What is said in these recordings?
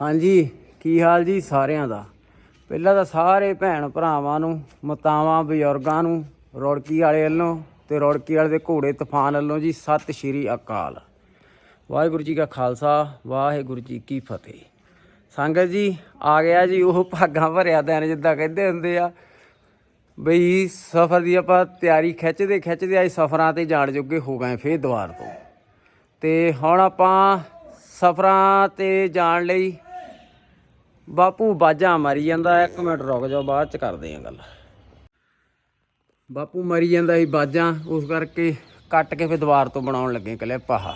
ਹਾਂਜੀ, ਕੀ ਹਾਲ ਜੀ ਸਾਰਿਆਂ ਦਾ? ਪਹਿਲਾਂ ਤਾਂ ਸਾਰੇ ਭੈਣ ਭਰਾਵਾਂ ਨੂੰ, ਮਤਾਵਾਂ, ਬਜ਼ੁਰਗਾਂ ਨੂੰ ਰੌੜਕੀ ਵਾਲੇ ਵੱਲੋਂ ਤੇ ਰੌੜਕੀ ਵਾਲੇ ਦੇ ਘੋੜੇ ਤੂਫਾਨ ਵੱਲੋਂ ਜੀ ਸਤਿ ਸ਼੍ਰੀ ਅਕਾਲ। ਵਾਹਿਗੁਰੂ ਜੀ ਕਾ ਖਾਲਸਾ, ਵਾਹਿਗੁਰੂ ਜੀ ਕੀ ਫਤਿਹ। ਸੰਗਤ ਜੀ, ਆ ਗਿਆ ਜੀ ਉਹ ਭਾਗਾਂ ਭਰਿਆ ਦਿਨ ਜਿੱਦਾਂ ਕਹਿੰਦੇ ਹੁੰਦੇ ਆ, ਬਈ ਸਫ਼ਰ ਦੀ ਆਪਾਂ ਤਿਆਰੀ ਖਿੱਚਦੇ ਖਿੱਚਦੇ ਆਏ ਸਫ਼ਰਾਂ ਤੇ ਜਾਣ ਜੋਗੇ ਹੋ ਗਏ ਫੇਰ ਦੁਆਰ ਤੋਂ। ਤੇ ਹੁਣ ਆਪਾਂ ਸਫ਼ਰਾਂ ਤੇ ਜਾਣ ਲਈ ਬਾਪੂ ਬਾਜਾਂ ਮਰੀ ਜਾਂਦਾ, ਇੱਕ ਮਿੰਟ ਰੁਕ ਜਾਓ, ਬਾਅਦ ਚ ਕਰਦੇ ਆਂ ਗੱਲ। ਬਾਪੂ ਮਰੀ ਜਾਂਦਾ ਸੀ ਬਾਜਾਂ, ਉਸ ਕਰਕੇ ਕੱਟ ਕੇ ਫਿਰ ਦੁਬਾਰ ਤੋਂ ਬਣਾਉਣ ਲੱਗੇ ਕਲਿੱਪ ਆਹ।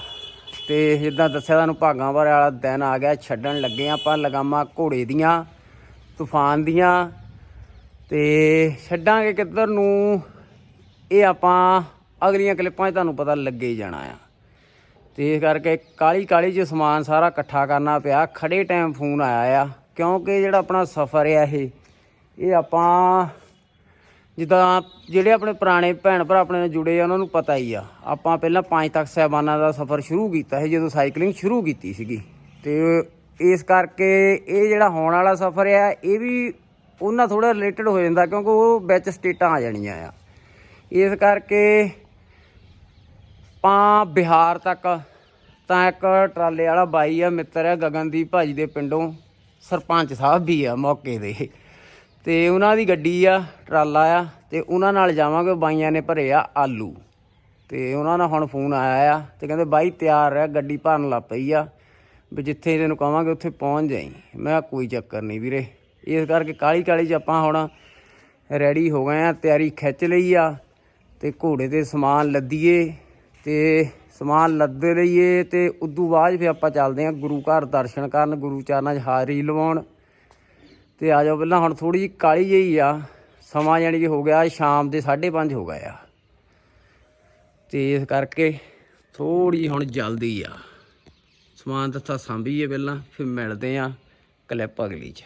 ਤੇ ਜਿੱਦਾਂ ਦੱਸਿਆ ਤੁਹਾਨੂੰ, ਭਾਗਾਂ ਵਾਲੇ ਵਾਲਾ ਦਿਨ ਆ ਗਿਆ, ਛੱਡਣ ਲੱਗੇ ਆਪਾਂ ਲਗਾਮਾਂ ਘੋੜੇ ਦੀਆਂ, ਤੂਫਾਨ ਦੀਆਂ। ਤੇ ਛੱਡਾਂਗੇ ਕਿੱਧਰ ਨੂੰ, ਇਹ ਆਪਾਂ ਅਗਲੀਆਂ ਕਲਿੱਪਾਂ 'ਚ ਤੁਹਾਨੂੰ ਪਤਾ ਲੱਗੇ ਹੀ ਜਾਣਾ ਆ। ਤੇ ਇਸ ਕਰਕੇ ਕਾਲੀ ਕਾਲੀ ਚ ਸਮਾਨ ਸਾਰਾ ਇਕੱਠਾ ਕਰਨਾ ਪਿਆ, ਖੜੇ ਟਾਈਮ ਫੋਨ ਆਇਆ ਆ। ਕਿਉਂਕਿ ਜਿਹੜਾ ਆਪਣਾ ਸਫ਼ਰ ਆ ਇਹ ਇਹ ਆਪਾਂ ਜਿੱਦਾਂ ਜਿਹੜੇ ਆਪਣੇ ਪੁਰਾਣੇ ਭੈਣ ਭਰਾ ਆਪਣੇ ਨਾਲ ਜੁੜੇ ਆ, ਉਹਨਾਂ ਨੂੰ ਪਤਾ ਹੀ ਆ। ਆਪਾਂ ਪਹਿਲਾਂ ਪੰਜ ਤੱਕ ਸਹਿਬਾਨਾਂ ਦਾ ਸਫ਼ਰ ਸ਼ੁਰੂ ਕੀਤਾ ਸੀ, ਜਦੋਂ ਸਾਈਕਲਿੰਗ ਸ਼ੁਰੂ ਕੀਤੀ ਸੀਗੀ। ਤੇ ਇਸ ਕਰਕੇ ਇਹ ਜਿਹੜਾ ਹੋਣ ਵਾਲਾ ਸਫ਼ਰ ਆ, ਇਹ ਵੀ ਉਹਨਾਂ ਥੋੜਾ ਰਿਲੇਟਡ ਹੋ ਜਾਂਦਾ ਕਿਉਂਕਿ ਉਹ ਵਿੱਚ ਸਟੇਟਾਂ ਆ ਜਾਣੀਆਂ ਆ। ਇਸ ਕਰਕੇ ਆਪਾਂ ਬਿਹਾਰ ਤੱਕ ਤਾਂ ਇੱਕ ਟਰਾਲੇ ਵਾਲਾ ਬਾਈ ਆ, ਮਿੱਤਰ ਆ, ਗਗਨਦੀਪ ਭਾਜੀ ਦੇ ਪਿੰਡੋਂ। ਸਰਪੰਚ ਸਾਹਿਬ ਵੀ ਆ ਮੌਕੇ ਦੇ। ਤੇ ਉਹਨਾਂ ਦੀ ਗੱਡੀ ਆ, ਟਰਾਲਾ ਆ, ਤੇ ਉਹਨਾਂ ਨਾਲ ਜਾਵਾਂਗੇ, ਬਾਈਆਂ ਨੇ ਭਰੇ ਆ ਆਲੂ। ਤੇ ਉਹਨਾਂ ਨਾਲ ਹੁਣ ਫੋਨ ਆਇਆ ਆ, ਤੇ ਕਹਿੰਦੇ, ਬਾਈ, ਤਿਆਰ ਰਹਿ, ਗੱਡੀ ਭਰਨ ਲੱਗ ਪਈ ਆ। ਵੀ ਜਿੱਥੇ ਤੈਨੂੰ ਕਵਾਂਗੇ, ਉੱਥੇ ਪਹੁੰਚ ਜਾਈ। ਮੈਂ ਕੋਈ ਚੱਕਰ ਨਹੀਂ ਵੀਰੇ। ਇਸ ਕਰਕੇ ਕਾਲੀ ਕਾਲੀ ਚ ਆਪਾਂ ਹੁਣ ਰੈਡੀ ਹੋ ਗਏ ਆ, ਤਿਆਰੀ ਖਿੱਚ ਲਈ ਆ, ਤੇ ਘੋੜੇ ਤੇ ਸਮਾਨ ਲੱਦੀਏ, ਤੇ ਸਮਾਨ ਲੱਦੇ ਲਈਏ ਤੇ ਉਦੋਂ ਬਾਅਦ ਫਿਰ ਆਪਾਂ ਚੱਲਦੇ ਆ ਗੁਰੂ ਘਰ ਦਰਸ਼ਨ ਕਰਨ, ਗੁਰੂ ਚਰਨਾਂ 'ਚ ਹਾਜ਼ਰੀ ਲਵਾਉਣ। ਤੇ ਆ ਜਾਓ ਪਹਿਲਾਂ ਹੁਣ ਥੋੜੀ ਜਿਹੀ ਕਾਲੀ ਜਿਹੀ ਆ, ਸਮਾਂ ਜਾਣੀ ਕਿ ਹੋ ਗਿਆ ਸ਼ਾਮ ਦੇ 5:30 ਹੋ ਗਏ ਆ। ਤੇ ਇਸ ਕਰਕੇ ਥੋੜੀ ਹੁਣ ਜਲਦੀ ਆ। ਸਮਾਨ ਤਾਂ ਸਾਂਭੀਏ ਪਹਿਲਾਂ, ਫਿਰ ਮਿਲਦੇ ਆ ਕਲਿੱਪ ਅਗਲੀ 'ਚ।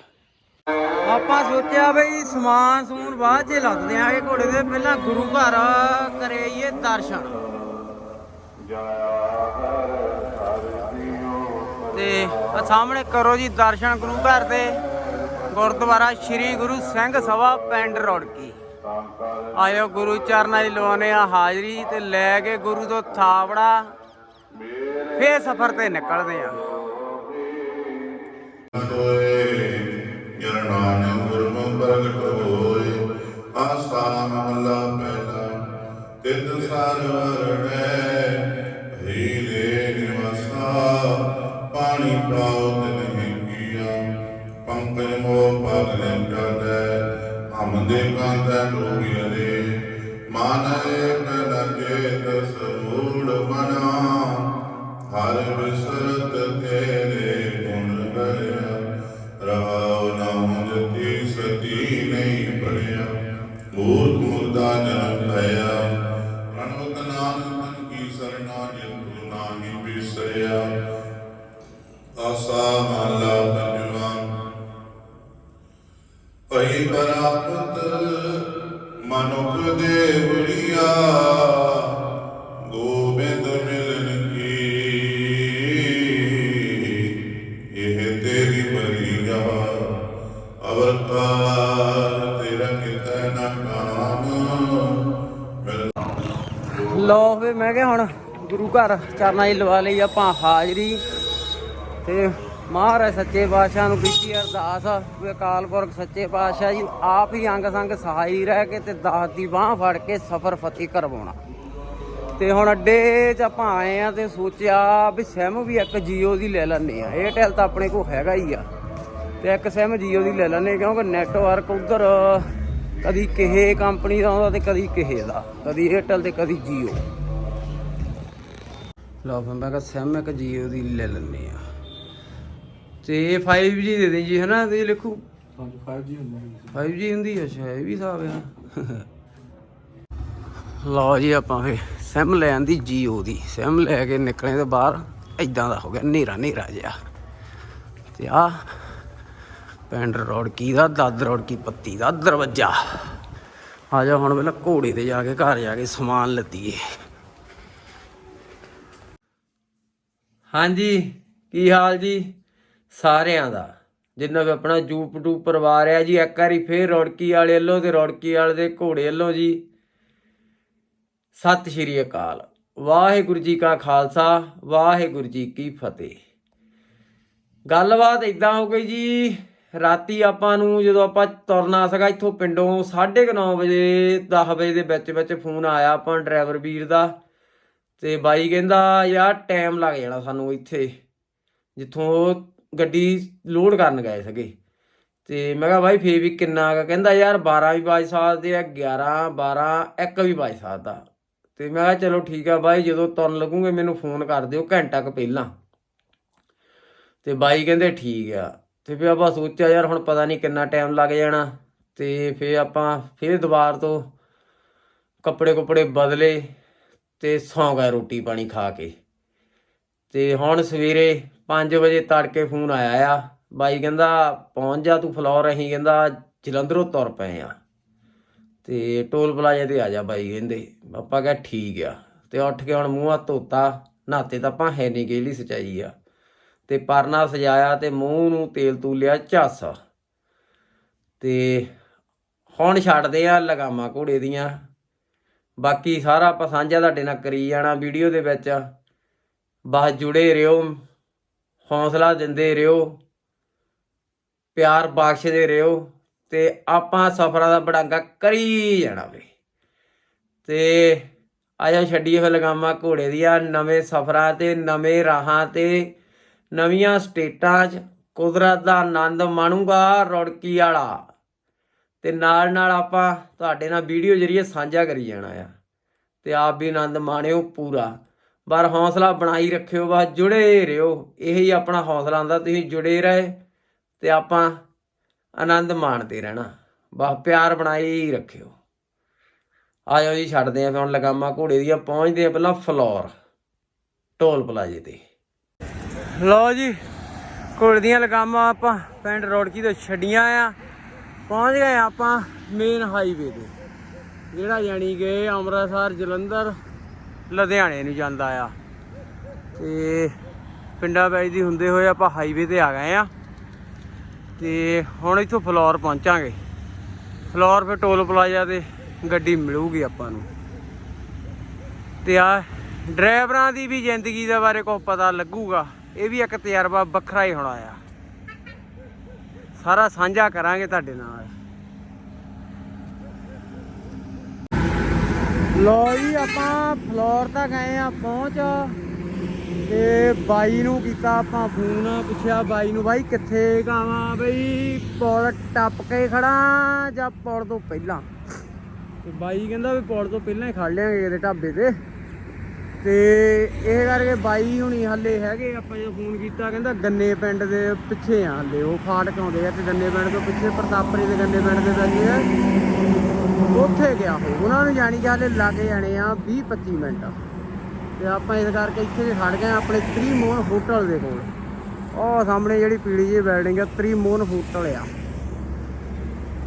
ਆਪਾਂ ਸੋਚਿਆ ਬਈ ਸਮਾਨ ਸਮੂਨ ਬਾਅਦ 'ਚ ਲੱਦਦੇ ਆਂਗੇ ਘੋੜੇ ਦੇ ਪਹਿਲਾਂ ਗੁਰੂ ਘਰ ਕਰੀਏ ਦਰਸ਼ਨ। ਤੇ ਆ ਸਾਹਮਣੇ ਕਰੋ ਜੀ ਦਰਸ਼ਨ ਗੁਰੂ ਘਰ ਦੇ। ਗੁਰਦੁਆਰਾ ਸ੍ਰੀ ਗੁਰੂ ਸਿੰਘ ਸਭਾ ਪਿੰਡ ਰੋੜਕੀ ਆਇਓ ਗੁਰੂ ਚਰਨਾਂ 'ਚ ਲਵਾਉਣੇ ਆ ਹਾਜ਼ਰੀ ਤੇ ਲੈ ਕੇ ਗੁਰੂ ਤੋਂ ਥਾਵੜਾ ਫੇਰ ਸਫ਼ਰ ਤੇ ਨਿਕਲਦੇ ਆ। ਆਸਾ ਮਹਲਾ ਪਹਿਲਾ ਤਿਤ ਸਾਰ ਵਰਣੈ ਪਗਨ ਕਰੈ ਹਮ ਦੇ ਕਾਂਤੈ ਲੋਗਿਲੇ ਮਨ ਏਕ ਲਗੇ ਤਸ ਮੂੜ ਬਨਾ ਹਰ ਬਿਸਰਤ ਤੇਰੇ ਘਰ ਚਰਨਾਂ 'ਚ ਲਵਾ ਲਈ ਆਪਾਂ ਹਾਜ਼ਰੀ। ਤੇ ਮਹਾਰਾਜ ਸੱਚੇ ਪਾਤਸ਼ਾਹ ਨੂੰ ਕੀਤੀ ਅਰਦਾਸ ਵੀ ਅਕਾਲ ਪੁਰਖ ਸੱਚੇ ਪਾਤਸ਼ਾਹ ਜੀ, ਆਪ ਹੀ ਅੰਗ ਸੰਗ ਸਹਾਈ ਰਹਿ ਕੇ ਤੇ ਦਾਸ ਦੀ ਬਾਹ ਫੜ ਕੇ ਸਫਰ ਫਤਿਹ ਕਰਵਾਉਣਾ। ਤੇ ਹੁਣ ਅੱਡੇ 'ਚ ਆਪਾਂ ਆਏ ਆ ਤੇ ਸੋਚਿਆ ਵੀ ਸਿਮ ਵੀ ਇੱਕ ਜੀਓ ਦੀ ਲੈ ਲੈਣੇ ਆ। ਏਅਰਟੈਲ ਤਾਂ ਆਪਣੇ ਕੋਲ ਹੈਗਾ ਹੀ ਆ। ਤੇ ਇੱਕ ਸਿਮ ਜੀਓ ਦੀ ਲੈ ਲੈਣੇ ਕਿਉਂਕਿ ਨੈਟਵਰਕ ਉਧਰ ਕਦੀ ਕਿਸੇ ਕੰਪਨੀ ਦਾ ਆਉਂਦਾ ਤੇ ਕਦੀ ਕਿਸੇ ਦਾ, ਕਦੀ ਏਅਰਟੈਲ ਤੇ ਕਦੀ ਜੀਓ। ਲਓ ਫਿਰ ਮੈਂ ਕਿਹਾ ਸਿਮ ਇੱਕ ਜੀਓ ਦੀ ਲੈ ਲੈਣੇ ਆ ਤੇ 5G ਦੇ ਦੇ ਜੀ ਹਨਾ? ਤੁਸੀਂ ਲਿਖੋ। 5G ਹੁੰਦਾ 5G ਹੁੰਦੀ ਆ, ਅੱਛਾ ਇਹ ਵੀ ਹਿਸਾਬ ਆ। ਲਓ ਜੀ ਆਪਾਂ ਫੇ ਸਿਮ ਲੈ ਆਂਦੀ ਜੀਓ ਦੀ। ਸਿਮ ਲੈ ਕੇ ਨਿਕਲੇ ਤੇ ਬਾਹਰ ਐਦਾਂ ਦਾ ਹੋ ਗਿਆ ਨੇਰਾ ਨੇਰਾ ਜਿਹਾ। ਤੇ ਆ ਪਿੰਡ ਰੋੜਕੀ ਦਾ ਦਾਦ ਰੋੜਕੀ ਪੱਤੀ ਦਾ ਦਰਵਾਜ਼ਾ। ਆ ਜਾ ਹੁਣ ਪਹਿਲਾਂ ਘੋੜੇ ਤੇ ਜਾ ਕੇ ਘਰ ਜਾ ਕੇ ਸਮਾਨ ਲੱਦੀਏ। ਹਾਂਜੀ, ਕੀ ਹਾਲ ਜੀ? ਸਾਰਿਆਂ ਦਾ। ਜਿੰਨਾ ਵੀ ਆਪਣਾ ਜੂਪ ਟੂਪ ਪਰਿਵਾਰ ਹੈ ਜੀ, ਇੱਕ ਵਾਰੀ ਫੇਰ ਰੌੜਕੀ ਵਾਲੇ ਵੱਲੋਂ ਤੇ ਰੌੜਕੀ ਵਾਲੇ ਦੇ ਘੋੜੇ ਵੱਲੋਂ ਜੀ। ਸਤਿ ਸ਼੍ਰੀ ਅਕਾਲ। ਵਾਹਿਗੁਰੂ ਜੀ ਕਾ ਖਾਲਸਾ, ਵਾਹਿਗੁਰੂ ਜੀ ਕੀ ਫਤਿਹ। ਗੱਲਬਾਤ ਇਦਾਂ ਹੋ ਗਈ ਜੀ, ਰਾਤੀ ਆਪਾਂ ਨੂੰ ਜਦੋਂ ਆਪਾਂ ਤੁਰਨਾ ਸੀਗਾ ਇੱਥੋਂ ਪਿੰਡੋਂ 9:30 ਵਜੇ 10 ਵਜੇ ਦੇ ਵਿੱਚ ਵਿੱਚ ਫੋਨ ਆਇਆ ਆਪਾਂ ਡਰਾਈਵਰ ਵੀਰ ਦਾ। ਤੇ ਬਾਈ ਕਹਿੰਦਾ, ਯਾਰ ਟਾਈਮ ਲੱਗ ਜਾਣਾ ਸਾਨੂੰ ਇੱਥੇ। ਜਿੱਥੋਂ ਗੱਡੀ ਲੋਡ ਕਰਨ ਗਏ ਸੀਗੇ। ਤੇ ਮੈਂ ਕਿਹਾ, ਬਾਈ, ਫੇਰ ਵੀ ਕਿੰਨਾ ਕੁ? ਕਹਿੰਦਾ, ਯਾਰ 12 ਵੀ ਵੱਜ ਸਕਦੇ ਆ 11 12 1 ਵੀ ਵੱਜ ਸਕਦਾ। ਤੇ ਮੈਂ ਕਿਹਾ, ਚਲੋ ਠੀਕ ਆ ਬਾਈ, ਜਦੋਂ ਤੁਰਨ ਲੱਗੂਗੇ, ਮੈਨੂੰ ਫੋਨ ਕਰ ਦਿਓ ਘੰਟਾ ਕੁ ਪਹਿਲਾਂ। ਤੇ ਬਾਈ ਕਹਿੰਦੇ, ਠੀਕ ਆ। ਤੇ ਫਿਰ ਆਪਾਂ ਸੋਚਿਆ, ਯਾਰ, ਹੁਣ ਪਤਾ ਨਹੀਂ ਕਿੰਨਾ ਟਾਈਮ ਲੱਗ ਜਾਣਾ। ਤੇ ਫਿਰ ਆਪਾਂ ਫਿਰ ਦੁਬਾਰ ਤੋਂ ਕੱਪੜੇ ਕੁਪੜੇ ਬਦਲੇ। ਤੇ ਸੌਂ ਗਏ ਰੋਟੀ ਪਾਣੀ ਖਾ ਕੇ। ਤੇ ਹੁਣ ਸਵੇਰੇ 5 ਵਜੇ ਤੜਕੇ ਫੋਨ ਆਇਆ ਆ, ਬਾਈ ਕਹਿੰਦਾ, ਪਹੁੰਚ ਜਾ ਤੂੰ ਫਲੋਰ, ਅਸੀਂ ਕਹਿੰਦਾ, ਜਲੰਧਰੋਂ ਤੁਰ ਪਏ ਆ। ਤੇ ਟੋਲ ਪਲਾਜ਼ੇ ਤੇ ਆ ਜਾ ਬਾਈ ਕਹਿੰਦੇ। ਆਪਾਂ ਕਿਹਾ, ਠੀਕ ਆ। ਤੇ ਉੱਠ ਕੇ ਹੁਣ ਮੂੰਹ ਹੱਥ ਧੋਤਾ ਨਾਤੇ ਤਾਂ ਆਪਾਂ ਹੈ ਨਹੀਂ ਗੇਲੀ ਸਚਾਈ ਆ। ਤੇ ਪਰਨਾ ਸਜਾਇਆ ਤੇ ਮੂੰਹ ਨੂੰ ਤੇਲ ਤੂਲਿਆ ਝੱਸ। ਤੇ ਹੁਣ ਛੱਡਦੇ ਆ ਲਗਾਮਾਂ ਘੋੜੇ ਦੀਆਂ। ਬਾਕੀ ਸਾਰਾ ਆਪਾਂ ਸਾਂਝਾ ਤੁਹਾਡੇ ਨਾਲ ਕਰੀ ਜਾਣਾ ਵੀਡੀਓ ਦੇ ਵਿੱਚ। ਬਸ ਜੁੜੇ ਰਹੋ, ਹੌਸਲਾ ਦਿੰਦੇ ਰਹੋ, ਪਿਆਰ ਬਖਸ਼ਦੇ ਰਹੋ ਤੇ ਆਪਾਂ ਸਫਰਾਂ ਦਾ ਬੜਾਂਗਾ ਕਰੀ ਜਾਣਾ ਵੇ। ਤੇ ਆਜਾ ਛੱਡੀਏ ਫਿਰ ਲਗਾਮਾਂ ਘੋੜੇ ਦੀਆਂ ਨਵੇਂ ਸਫਰਾਂ ਤੇ, ਨਵੇਂ ਰਾਹਾਂ ਤੇ, ਨਵੀਆਂ ਸਟੇਟਾਂ 'ਚ ਕੁਦਰਤ ਦਾ ਆਨੰਦ ਮਾਣੂਗਾ ਰੌੜਕੀ ਵਾਲਾ। ਤੇ ਨਾਲ ਨਾਲ ਆਪਾਂ ਤੁਹਾਡੇ ਨਾਲ ਵੀਡੀਓ ਜਰੀਏ ਸਾਂਝਾ ਕਰੀ ਜਾਣਾ ਆ। ਤੇ ਆਪ ਵੀ ਆਨੰਦ ਮਾਣਿਓ ਪੂਰਾ। ਪਰ ਹੌਸਲਾ ਬਣਾਈ ਰੱਖਿਓ ਬਸ, ਜੁੜੇ ਰਹੋ। ਇਹੀ ਆਪਣਾ ਹੌਸਲਾ ਹੁੰਦਾ, ਤੁਸੀਂ ਜੁੜੇ ਰਹੇ ਤੇ ਆਪਾਂ ਆਨੰਦ ਮਾਣਦੇ ਰਹਿਣਾ। ਬਸ ਪਿਆਰ ਬਣਾਈ ਰੱਖਿਓ। ਆਇਓ ਜੀ, ਛੱਡਦੇ ਆਂ ਫਿਰ ਹੁਣ ਲਗਾਮਾ ਘੋੜੇ ਦੀਆਂ, ਪਹੁੰਚਦੇ ਆ ਪਹਿਲਾਂ ਫਲੋਰ ਟੋਲ ਪਲਾਜੇ ਤੇ। ਲਓ ਜੀ, ਘੋੜੇ ਦੀਆਂ ਲਗਾਮਾਂ ਆਪਾਂ ਪਿੰਡ ਰੋੜਕੀ ਤੋਂ ਛੱਡੀਆਂ ਆ। ਪਹੁੰਚ ਗਏ ਆਪਾਂ ਮੇਨ ਹਾਈਵੇ ਤੇ। ਜਿਹੜਾ ਯਾਨੀ ਕਿ ਅੰਮ੍ਰਿਤਸਰ, ਜਲੰਧਰ, ਲੁਧਿਆਣੇ ਨੂੰ ਜਾਂਦਾ ਆ। ਤੇ ਪਿੰਡਾਂ ਵਿੱਚ ਦੀ ਹੁੰਦੇ ਹੋਏ ਆਪਾਂ ਹਾਈਵੇ ਤੇ ਆ ਗਏ ਆ। ਤੇ ਹੁਣ ਇੱਥੋਂ ਫਲੋਰ ਪਹੁੰਚਾਂਗੇ। ਫਲੋਰ ਫਿਰ ਟੋਲ ਪਲਾਜ਼ਾ ਤੇ ਗੱਡੀ ਮਿਲੂਗੀ ਆਪਾਂ ਨੂੰ। ਤੇ ਆ ਡਰਾਈਵਰਾਂ ਦੀ ਵੀ ਜ਼ਿੰਦਗੀ ਦੇ ਬਾਰੇ ਕੁਝ ਪਤਾ ਲੱਗੂਗਾ। ਇਹ ਵੀ ਇੱਕ ਤਜਰਬਾ ਵੱਖਰਾ ਹੀ ਹੋਣਾ ਆ। ਸਾਰਾ ਸਾਂਝਾ ਕਰਾਂਗੇ ਤੁਹਾਡੇ ਨਾਲ। ਲੋ ਜੀ, ਆਪਾਂ ਫਲੋਰ ਤੱਕ ਗਏ ਆ ਪਹੁੰਚ। ਤੇ ਬਾਈ ਨੂੰ ਕੀਤਾ ਆਪਾਂ ਫੋਨ, ਪੁੱਛਿਆ ਬਾਈ ਨੂੰ, ਬਾਈ, ਕਿੱਥੇ ਗਾਵਾਂ? ਬਈ, ਪੁਲ ਟੱਪ ਕੇ ਖੜਾ ਜਾਂ ਪੁਲ ਤੋਂ ਪਹਿਲਾਂ? ਤੇ ਬਾਈ ਕਹਿੰਦਾ ਵੀ ਪੁਲ ਤੋਂ ਪਹਿਲਾਂ ਹੀ ਖੜ ਲਿਆਂਗੇ ਕਿਤੇ ਢਾਬੇ ਤੇ। ਤੇ ਇਹ ਕਰਕੇ ਬਾਈ ਹੁਣੀ ਹੱਲੇ ਹੈਗੇ, ਆਪਾਂ ਜਦੋਂ ਫੋਨ ਕੀਤਾ, ਕਹਿੰਦਾ ਗੰਨੇ ਪਿੰਡ ਦੇ ਪਿੱਛੇ ਆ ਹੱਲੇ, ਉਹ ਫਾਟਕ ਆਉਂਦੇ ਆ ਤੇ ਗੰਨੇ ਪਿੰਡ ਤੋਂ ਪਿੱਛੇ ਪ੍ਰਤਾਪਰੀ ਦੇ ਗੰਨੇ ਪਿੰਡ ਦੇ ਲੱਗੇ ਆ। ਉੱਥੇ ਗਿਆ ਉਹ, ਉਹਨਾਂ ਨੂੰ ਜਾਣੀ ਕਿ ਹਲੇ ਲੱਗ ਜਾਣੇ ਆ 20 25 ਮਿੰਟ। ਤੇ ਆਪਾਂ ਇਸ ਕਰਕੇ ਇੱਥੇ ਜੇ ਖੜ ਗਏ ਆ, ਆਪਣੇ ਤ੍ਰਿਮੋਨ ਹੋਟਲ ਦੇ ਕੋਲ। ਉਹ ਸਾਹਮਣੇ ਜਿਹੜੀ ਪੀੜੀ ਜਿਹੀ ਬਿਲਡਿੰਗ ਆ, ਤ੍ਰਿਮੋਨ ਹੋਟਲ ਆ।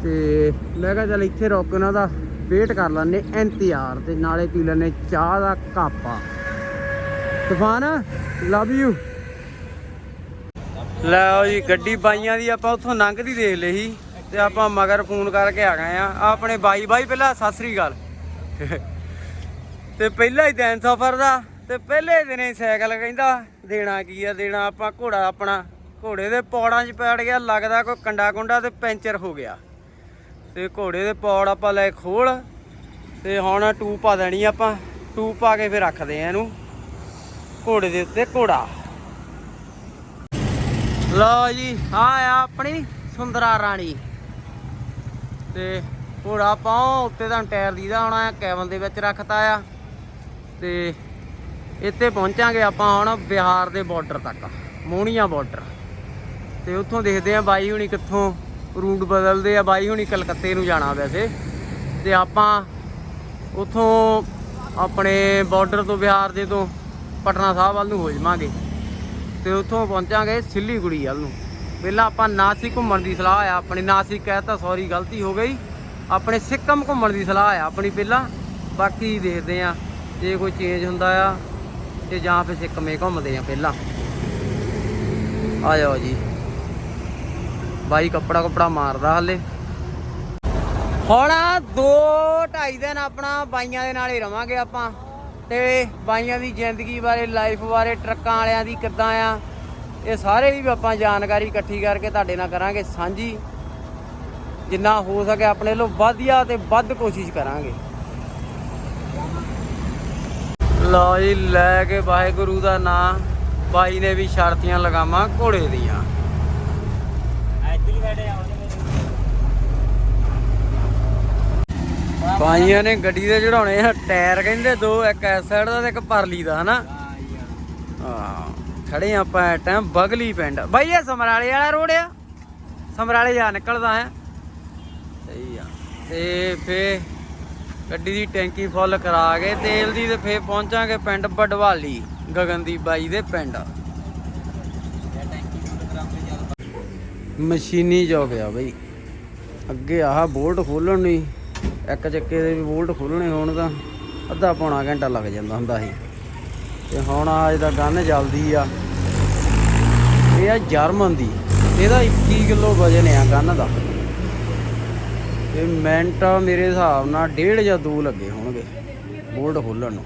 ਤੇ ਮੈਂ ਕਿਹਾ ਚੱਲ ਇੱਥੇ ਰੁਕ ਕੇ ਉਹਨਾਂ ਦਾ ਵੇਟ ਕਰ ਲੈਣੇ ਇੰਤਜ਼ਾਰ ਤੇ ਨਾਲੇ ਪੀ ਲੈਣੇ ਚਾਹ ਦਾ ਕਾਪਾ। ਤੂਫਾਨ ਲਵ ਯੂ ਲਓ ਜੀ, ਗੱਡੀ ਬਾਈਆਂ ਦੀ ਆਪਾਂ ਉੱਥੋਂ ਲੰਘਦੀ ਦੇਖ ਲਈ ਸੀ ਤੇ ਆਪਾਂ ਮਗਰ ਫੋਨ ਕਰਕੇ ਆ ਗਏ ਆ ਆਪਣੇ ਬਾਈ ਬਾਈ ਪਹਿਲਾਂ, ਸਤਿ ਸ੍ਰੀ ਅਕਾਲ। ਤੇ ਪਹਿਲਾ ਹੀ ਦਿਨ ਸਫਰ ਦਾ ਤੇ ਪਹਿਲੇ ਦਿਨੇ ਸਾਈਕਲ ਕਹਿੰਦਾ, ਦੇਣਾ ਕੀ ਆ, ਦੇਣਾ ਆਪਾਂ ਘੋੜਾ ਆਪਣਾ। ਘੋੜੇ ਦੇ ਪੌੜਾਂ 'ਚ ਪੈੜ ਗਿਆ, ਲੱਗਦਾ ਕੋਈ ਕੰਡਾ ਕੁੰਡਾ ਤੇ ਪੈਂਚਰ ਹੋ ਗਿਆ। ਤੇ ਘੋੜੇ ਦੇ ਪੌੜ ਆਪਾਂ ਲੈ ਖੋਲ ਤੇ ਹੁਣ ਟੂ ਪਾ ਦੇਣੀ ਆਪਾਂ ਟੂ ਪਾ ਕੇ ਫਿਰ ਰੱਖਦੇ ਆ ਇਹਨੂੰ। ਘੋੜੇ ਦੇ ਉੱਤੇ ਘੋੜਾ। ਲਓ ਜੀ ਆ ਆ ਆਪਣੀ ਸੁੰਦਰਾ ਰਾਣੀ। ਤੇ ਘੋੜਾ ਪਾਉ ਉੱਤੇ ਤਾਂ ਟਾਇਰ ਦੀਦਾ ਹੋਣਾ ਆ, ਕੈਬਨ ਦੇ ਵਿੱਚ ਰੱਖਤਾ ਆ। ਤੇ ਇੱਥੇ ਪਹੁੰਚਾਂਗੇ ਆਪਾਂ ਹੁਣ ਬਿਹਾਰ ਦੇ ਬਾਰਡਰ ਤੱਕ, ਮੋਹਣੀਆਂ ਬਾਰਡਰ ਤੇ ਉੱਥੋਂ ਦੇਖਦੇ ਆ ਬਾਈ ਹੁਣੀ ਕਿੱਥੋਂ ਰੂਟ ਬਦਲਦੇ ਆ, ਬਾਈ ਹੁਣੀ ਕਲਕੱਤੇ ਨੂੰ ਜਾਣਾ ਵੈਸੇ। ਤੇ ਆਪਾਂ ਉੱਥੋਂ ਆਪਣੇ ਬਾਰਡਰ ਤੋਂ ਬਿਹਾਰ ਦੇ ਤੋਂ ਪਟਨਾ ਸਾਹਿਬ ਵੱਲ ਨੂੰ ਹੋ ਜਾਵਾਂਗੇ। ਤੇ ਉੱਥੋਂ ਪਹੁੰਚਾਂਗੇ ਸਿੱਲੀਗੁੜੀ ਵੱਲ ਨੂੰ। ਪਹਿਲਾਂ ਆਪਾਂ ਨਾਸਿਕ ਘੁੰਮਣ ਦੀ ਸਲਾਹ ਆ। ਆਪਣੀ ਨਾਸਿਕ ਕਹਿਤਾ ਸੌਰੀ ਗਲਤੀ ਹੋ ਗਈ। ਆਪਣੇ ਸਿੱਕਮ ਘੁੰਮਣ ਦੀ ਸਲਾਹ ਆ ਆਪਣੀ ਪਹਿਲਾਂ। ਬਾਕੀ ਦੇਖਦੇ ਆ, ਜੇ ਕੋਈ ਚੇਂਜ ਹੁੰਦਾ ਆ ਤੇ ਜਾਂ ਫਿਰ ਸਿੱਕਮੇ ਘੁੰਮਦੇ ਆ ਪਹਿਲਾਂ। ਆ ਜਾਓ ਜੀ। ਬਾਈ ਕੱਪੜਾ ਕੱਪੜਾ ਮਾਰਦਾ ਹਲੇ। ਹੁਣ ਦੋ ਢਾਈ ਦਿਨ ਆਪਣਾ ਬਾਈਆਂ ਦੇ ਨਾਲ ਹੀ ਰਵਾਂਗੇ ਆਪਾਂ। ਤੇ ਬਾਈਆਂ ਦੀ ਜ਼ਿੰਦਗੀ ਬਾਰੇ ਲਾਈਫ ਬਾਰੇ, ਟਰੱਕਾਂ ਵਾਲਿਆਂ ਦੀ ਕਿੱਦਾਂ ਆ, ਇਹ ਸਾਰੇ ਦੀ ਵੀ ਆਪਾਂ ਜਾਣਕਾਰੀ ਇਕੱਠੀ ਕਰਕੇ ਤੁਹਾਡੇ ਨਾਲ ਕਰਾਂਗੇ ਸਾਂਝੀ। ਜਿੰਨਾ ਹੋ ਸਕੇ ਆਪਣੇ ਲੋ ਵਧੀਆ ਤੇ ਵੱਧ ਕੋਸ਼ਿਸ਼ ਕਰਾਂਗੇ। ਲਓ ਜੀ, ਲੈ ਕੇ ਵਾਹਿਗੁਰੂ ਦਾ ਨਾਮ ਬਾਈ ਨੇ ਵੀ ਸ਼ਰਤੀਆਂ ਲਗਾਵਾਂ ਘੋੜੇ ਦੀਆਂ। ਬਾਈਆਂ ਨੇ, ਗੱਡੀ ਦੇ ਚੜਾਉਣੇ ਆ, ਟਾਇਰ ਕਹਿੰਦੇ ਦੋ, ਇੱਕ ਇਸ ਸਾਈਡ ਦਾ ਤੇ ਇੱਕ ਪਰਲੀ ਦਾ, ਹਨਾ? ਹਾਂ, ਖੜੇ ਆਪਾਂ ਇਸ ਟਾਈਮ ਬਗਲੀ ਪਿੰਡ। ਬਾਈ, ਇਹ ਸਮਰਾਲੇ ਵਾਲਾ ਰੋਡ ਆ। ਸਮਰਾਲੇ ਜਾ ਨਿਕਲਦਾ ਹੈ। ਸਹੀ ਆ। ਤੇ ਫੇ ਗੱਡੀ ਦੀ ਟੈਂਕੀ ਫੁੱਲ ਕਰਾ ਕੇ ਤੇਲ ਦੀ ਤੇ ਫੇ ਪਹੁੰਚਾਂਗੇ ਪਿੰਡ ਬਡਵਾਲੀ, ਗਗਨਦੀਪ ਬਾਈ ਦੇ ਪਿੰਡ। ਮਸ਼ੀਨੀ ਜੋਗ ਆ ਬਈ। ਅੱਗੇ ਆਹ ਬੋਲਟ ਖੋਲਣ ਨੂੰ ਇੱਕ ਚੱਕੇ ਦੇ ਵੀ ਬੋਲਟ ਖੋਲਣੇ ਹੋਣ ਤਾਂ ਅੱਧਾ ਪੌਣਾ ਘੰਟਾ ਲੱਗ ਜਾਂਦਾ ਹੁੰਦਾ ਸੀ। ਤੇ ਹੁਣ ਆ ਇਹਦਾ ਗੰਨ ਜਲਦੀ ਆ। ਇਹ ਆ ਜਰਮਨ ਦੀ। ਇਹਦਾ 21 ਕਿਲੋ ਵਜਨ ਆ ਗੰਨ ਦਾ। ਤੇ ਮਿੰਟ ਮੇਰੇ ਹਿਸਾਬ ਨਾਲ ਡੇਢ ਜਾਂ 2 ਲੱਗੇ ਹੋਣਗੇ ਬੋਲਟ ਖੋਲਣ ਨੂੰ।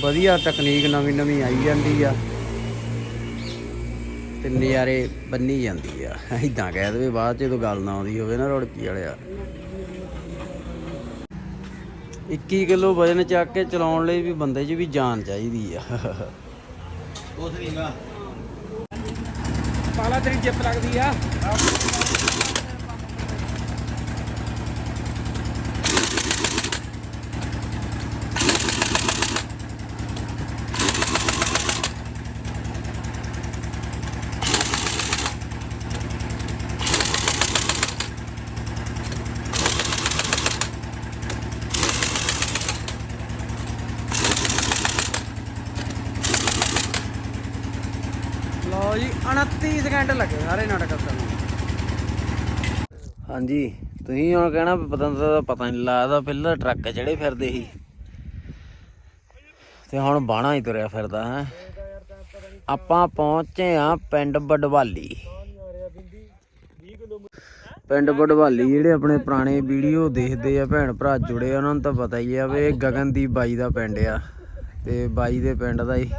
ਵਧੀਆ ਟੈਕਨੀਕ ਨਵੀਂ ਨਵੀਂ ਆਈ ਜਾਂਦੀ ਆ। ਤੇ ਨਜ਼ਾਰੇ ਬੰਨੀ ਜਾਂਦੀ ਆ। ਇਦਾਂ ਕਹਿ ਦੇਵੇ ਬਾਅਦ ਚ ਜਦੋਂ ਗੱਲ ਨਾ ਆਉਂਦੀ ਹੋਵੇ ਨਾ ਰੁੜਕੀ ਵਾਲਿਆ 21 ਕਿਲੋ ਵਜਨ ਚੱਕ ਕੇ ਚਲਾਉਣ ਲਈ ਵੀ ਬੰਦੇ 'ਚ ਵੀ ਜਾਨ ਚਾਹੀਦੀ ਆ। ਉਸ ਵੀਗਾ ਪਾਲਾ ਤੇਰੀ ਜਿੱਪ ਲੱਗਦੀ ਆ। ਲਓ ਜੀ 29 ਸਕਿੰਟ ਲੱਗੇ ਸਾਰੇ ਨਾਟਕ ਕਰਨ ਨੂੰ ਹਾਂਜੀ ਤੁਸੀਂ ਹੁਣ ਕਹਿਣਾ ਪਤਾ ਤਾਂ ਪਤਾ ਨਹੀਂ ਲੱਗਦਾ ਪਹਿਲਾਂ ਟਰੱਕ ਜਿਹੜੇ ਫਿਰਦੇ ਸੀ। ਤੇ ਹੁਣ ਬਾਣਾ ਹੀ ਤੁਰਿਆ ਫਿਰਦਾ ਹੈ। ਆਪਾਂ ਪਹੁੰਚੇ ਆ ਪਿੰਡ ਬਡਵਾਲੀ। ਪਿੰਡ ਬਡਵਾਲੀ ਜਿਹੜੇ ਆਪਣੇ ਪੁਰਾਣੇ ਵੀਡੀਓ ਦੇਖਦੇ ਆ ਭੈਣ ਭਰਾ ਜੁੜੇ ਆ, ਉਹਨਾਂ ਨੂੰ ਤਾਂ ਪਤਾ ਹੀ ਆ ਵੀ ਇਹ ਗਗਨਦੀਪ ਬਾਈ ਦਾ ਪਿੰਡ ਆ। ਤੇ ਬਾਈ ਦੇ ਪਿੰਡ ਦਾ ਹੀ